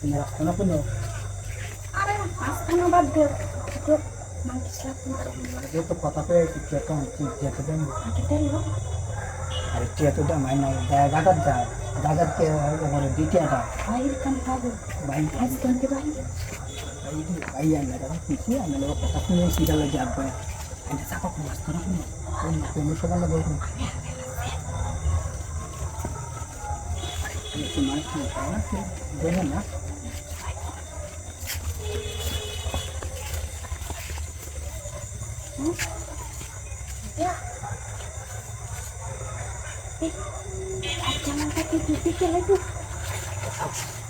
Pinalaktan ako, no? Aray, mask na ba? Dito, mag-slap na ako. Dito, patape, tiya ka, tiya ka din. Kita yun? Ay, tiya to dam, ay na, dagat da. Dagat ke, আমার দ্বিতীয় দা বাইর কান পাবো বাইর আজ কানতে বাইর বাইর বাইর আমরা কথা শুনে সিধা লাগে আব্বা এটা চাপা মাছ ধরা কোনো Pelo chegando agora. Esse mais que não aqui, ganha mais. que mata kita fikir lagi.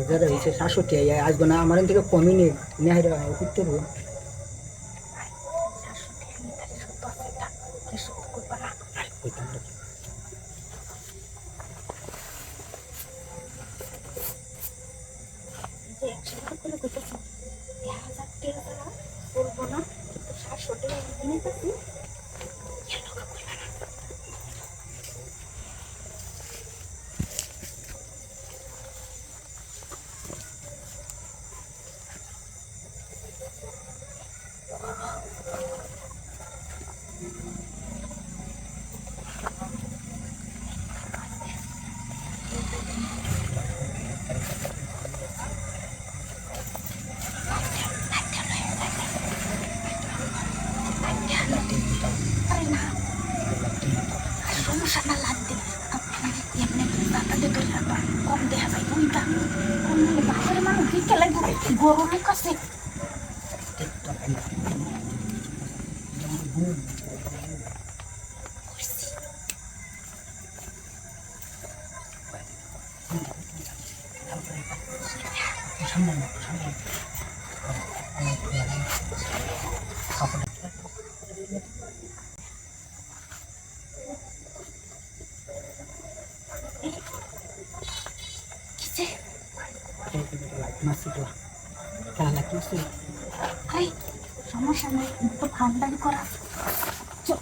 যারা হয়েছে সাতশো টিয়া আসবে না আমার থেকে কমই নেই একসাথে করে করতেছি এক হাজার টাকা ছাড়া বলব না কিন্তু সাতশো টাকা কিনে সমস্যা না লাগবে এমনি তাড়াতাড়ি করে রাখবা কম দেখা যায় কম হলে বাপের মানুষ দিতে লাগবে কাছে সামনে না সামনে মাসিকলা খেলা কিছু আরে সমস্যা নেই একটু ফান্ডারি করা। চল।